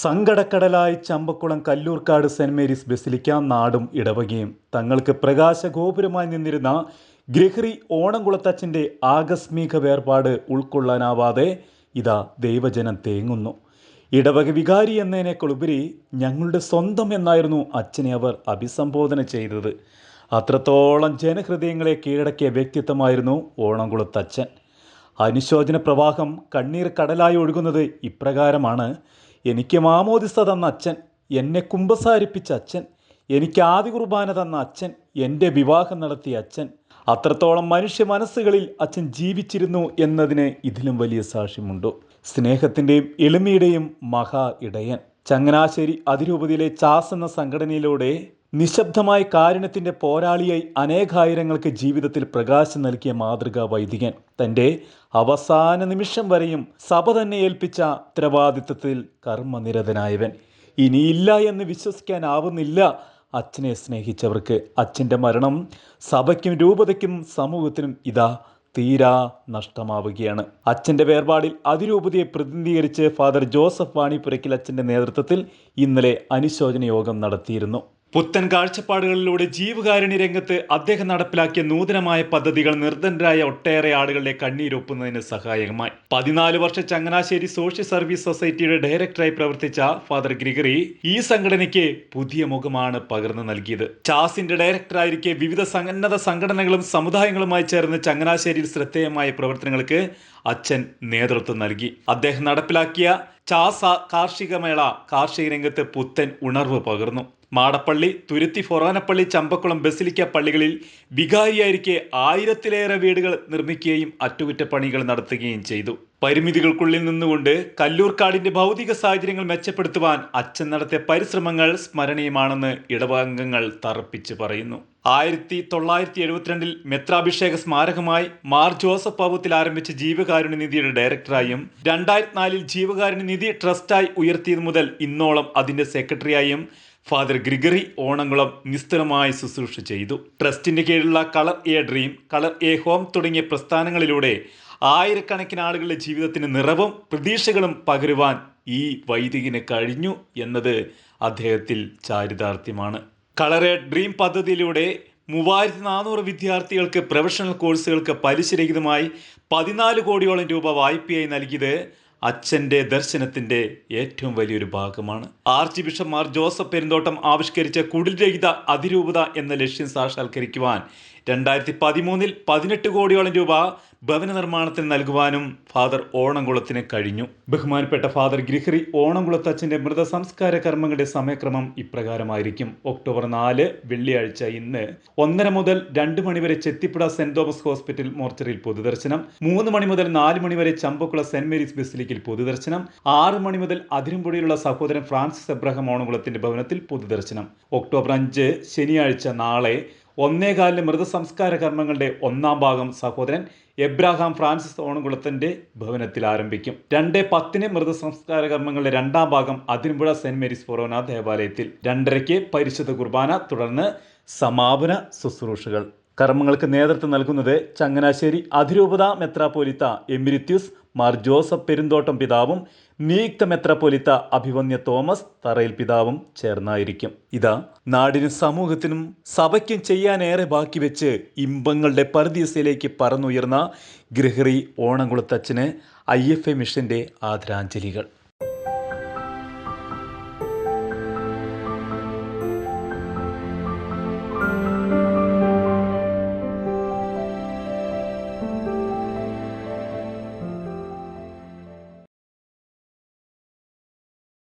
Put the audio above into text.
സങ്കടക്കടലായി Champakkulam Kallurkad saint Mary's basilica നാടും ഇടവകയും. തങ്ങൾക്ക് പ്രകാശഗോപുരമായി നിന്നിരുന്ന ഗ്രഹറി ഓണംകുളത്തച്ഛന്റെ ആകസ്മിക വേർപാട് ഉൾക്കൊള്ളാനാവാതെ ഇതാ ദൈവജനം തേങ്ങുന്നു. ഇടവക വികാരി എന്നതിനേക്കാളുപരി ഞങ്ങളുടെ സ്വന്തം എന്നായിരുന്നു അച്ഛനെ അവർ അഭിസംബോധന ചെയ്തത്. അത്രത്തോളം ജനഹൃദയങ്ങളെ കീഴടക്കിയ വ്യക്തിത്വമായിരുന്നു ഓണംകുളത്തച്ഛൻ. അനുശോചന പ്രവാഹം കണ്ണീർ കടലായി ഒഴുകുന്നത് ഇപ്രകാരമാണ്. എനിക്ക് മാമോദിസ തന്ന അച്ഛൻ എന്നെ കുമ്പസാരിപ്പിച്ച അച്ഛൻ എനിക്ക് ആദി കുർബാന തന്ന അച്ഛൻ എന്റെ വിവാഹം നടത്തിയ അച്ഛൻ അത്രത്തോളം മനുഷ്യ മനസ്സുകളിൽ അച്ഛൻ ജീവിച്ചിരുന്നു എന്നതിന് ഇതിലും വലിയ സാക്ഷ്യമുണ്ടോ. സ്നേഹത്തിന്റെയും എളിമയുടെയും മഹാ ഇടയൻ. ചങ്ങനാശ്ശേരി അതിരൂപതയിലെ ചാസ് എന്ന സംഘടനയിലൂടെ നിശബ്ദമായ കാരുണ്യത്തിന്റെ പോരാളിയായി അനേകായിരങ്ങൾക്ക് ജീവിതത്തിൽ പ്രകാശം നൽകിയ മാതൃകാ വൈദികൻ. തന്റെ അവസാന നിമിഷം വരെയും സഭ തന്നെ ഏൽപ്പിച്ച ഉത്തരവാദിത്വത്തിൽ കർമ്മനിരതനായവൻ. ഇനിയില്ല എന്ന് വിശ്വസിക്കാനാവുന്നില്ല അച്ഛനെ സ്നേഹിച്ചവർക്ക്. അച്ഛന്റെ മരണം സഭയ്ക്കും രൂപതയ്ക്കും സമൂഹത്തിനും ഇതാ തീരാ നഷ്ടമാവുകയാണ്. അച്ഛന്റെ വേർപാടിൽ അതിരൂപതയെ പ്രതിനിധീകരിച്ച് ഫാദർ ജോസഫ് വാണിപുരയ്ക്കൽ അച്ഛന്റെ നേതൃത്വത്തിൽ ഇന്നലെ അനുശോചന യോഗം നടത്തിയിരുന്നു. പുത്തൻ കാഴ്ചപ്പാടുകളിലൂടെ ജീവകാരുണ്യ രംഗത്ത് അദ്ദേഹം നടപ്പിലാക്കിയ നൂതനമായ പദ്ധതികൾ നിർദ്ധനരായ ഒട്ടേറെ ആളുകളുടെ കണ്ണീരൊപ്പുന്നതിന് സഹായകമായി. പതിനാല് വർഷ ചങ്ങനാശ്ശേരി സോഷ്യൽ സർവീസ് സൊസൈറ്റിയുടെ ഡയറക്ടറായി പ്രവർത്തിച്ച ഫാദർ ഗ്രിഗറി ഈ സംഘടനയ്ക്ക് പുതിയ മുഖമാണ് പകർന്നു നൽകിയത്. ചാസിന്റെ ഡയറക്ടറായിരിക്കെ വിവിധ സന്നദ്ധ സംഘടനകളും സമുദായങ്ങളുമായി ചേർന്ന് ചങ്ങനാശ്ശേരിയിൽ ശ്രദ്ധേയമായ പ്രവർത്തനങ്ങൾക്ക് അച്ഛൻ നേതൃത്വം നൽകി. അദ്ദേഹം നടപ്പിലാക്കിയ ചാസ കാർഷിക മേള കാർഷിക രംഗത്ത് പുത്തൻ ഉണർവ് പകർന്നു. മാടപ്പള്ളി തുരുത്തി ഫൊറാനപ്പള്ളി ചമ്പക്കുളം ബസിലിക്ക പള്ളികളിൽ വികാരിയായിരിക്കെ ആയിരത്തിലേറെ വീടുകൾ നിർമ്മിക്കുകയും അറ്റകുറ്റപ്പണികൾ നടത്തുകയും ചെയ്തു. പരിമിതികൾക്കുള്ളിൽ നിന്നുകൊണ്ട് കല്ലൂർക്കാടിന്റെ ഭൗതിക സാഹചര്യങ്ങൾ മെച്ചപ്പെടുത്തുവാൻ അച്ഛൻ നടത്തിയ പരിശ്രമങ്ങൾ സ്മരണീയമാണെന്ന് ഇടവംഗങ്ങൾ തറപ്പിച്ച് പറയുന്നു. ആയിരത്തി തൊള്ളായിരത്തി എഴുപത്തിരണ്ടിൽ മെത്രാഭിഷേക സ്മാരകമായി മാർ ജോസഫ് പാവത്തിൽ ആരംഭിച്ച ജീവകാരുണ്യ നിധിയുടെ ഡയറക്ടറായും രണ്ടായിരത്തിനാലിൽ ജീവകാരുണ്യ നിധി ട്രസ്റ്റായി ഉയർത്തിയത് മുതൽ ഇന്നോളം അതിന്റെ സെക്രട്ടറിയായും ഫാദർ ഗ്രിഗറി ഓണംകുളം നിസ്തുലമായി ശുശ്രൂഷ ചെയ്തു. ട്രസ്റ്റിന്റെ കീഴിലുള്ള colour a dream colour a home തുടങ്ങിയ പ്രസ്ഥാനങ്ങളിലൂടെ ആയിരക്കണക്കിന് ആളുകളുടെ ജീവിതത്തിന് നിറവും പ്രതീക്ഷകളും പകരുവാൻ ഈ വൈദികന് കഴിഞ്ഞു എന്നത് അദ്ദേഹത്തിൽ ചാരിതാർത്ഥ്യമാണ്. കളർ എ ഡ്രീം പദ്ധതിയിലൂടെ മൂവായിരത്തി നാനൂറ് വിദ്യാർത്ഥികൾക്ക് പ്രൊഫഷണൽ കോഴ്സുകൾക്ക് പലിശരഹിതമായി പതിനാല് കോടിയോളം രൂപ വായ്പയായി നൽകിയത് അച്ഛന്റെ ദർശനത്തിന്റെ ഏറ്റവും വലിയൊരു ഭാഗമാണ്. Archbishop Mar Joseph Perumthottam ആവിഷ്കരിച്ച കുടിൽരഹിത അതിരൂപത എന്ന ലക്ഷ്യം സാക്ഷാത്കരിക്കുവാൻ രണ്ടായിരത്തി പതിമൂന്നിൽ പതിനെട്ട് കോടിയോളം രൂപ ഭവന നിർമ്മാണത്തിന് നൽകുവാനും ഫാദർ ഓണംകുളത്തിന് കഴിഞ്ഞു. ബഹുമാനപ്പെട്ട ഫാദർ ഗ്രിഹറി ഓണംകുളത്ത് അച്ഛന്റെ മൃതസംസ്കാര കർമ്മങ്ങളുടെ സമയക്രമം ഇപ്രകാരമായിരിക്കും. ഒക്ടോബർ നാല് വെള്ളിയാഴ്ച ഇന്ന് ഒന്നര മുതൽ രണ്ട് മണിവരെ ചെത്തിപ്പുഴ സെന്റ് തോമസ് ഹോസ്പിറ്റൽ മോർച്ചറിയിൽ പൊതുദർശനം മൂന്ന് മണി മുതൽ നാല് മണിവരെ ചമ്പക്കുള സെന്റ് മേരീസ് ബസിലിക്കിൽ പൊതുദർശനം ആറ് മണി മുതൽ അതിരമ്പുഴയിലുള്ള സഹോദരൻ ഫ്രാൻസിസ് എബ്രഹാം ഓണംകുളത്തിന്റെ ഭവനത്തിൽ പൊതുദർശനം. ഒക്ടോബർ അഞ്ച് ശനിയാഴ്ച നാളെ ഒന്നേകാലിന് മൃതസംസ്കാര കർമ്മങ്ങളുടെ ഒന്നാം ഭാഗം സഹോദരൻ എബ്രാഹാം ഫ്രാൻസിസ് ഓണകുളത്തിന്റെ ഭവനത്തിൽ ആരംഭിക്കും. രണ്ട് പത്തിന് മൃതസംസ്കാര കർമ്മങ്ങളുടെ രണ്ടാം ഭാഗം അതിരമ്പുഴ സെന്റ് മേരീസ് ഫൊറോന ദേവാലയത്തിൽ. രണ്ടരയ്ക്ക് പരിശുദ്ധ കുർബാന തുടർന്ന് സമാപന ശുശ്രൂഷകൾ. കർമ്മങ്ങൾക്ക് നേതൃത്വം നൽകുന്നത് ചങ്ങനാശ്ശേരി അതിരൂപത മെത്രാപ്പോലിത്ത എമിരിത്യൂസ് മാർ ജോസഫ് പെരുന്തോട്ടം പിതാവും നിയുക്ത മെത്രാപ്പോലിത്ത അഭിവന്യ തോമസ് തറയിൽ പിതാവും ചേർന്നായിരിക്കും. ഇതാ നാടിനും സമൂഹത്തിനും സഭയ്ക്കും ചെയ്യാനേറെ ബാക്കി വെച്ച് ഇമ്പങ്ങളുടെ പരദീസയിലേക്ക് പറന്നുയർന്ന ഗ്രഹറി ഓണംകുളത്തച്ഛന് ഐ എഫ് എ മിഷന്റെ ആദരാഞ്ജലികൾ.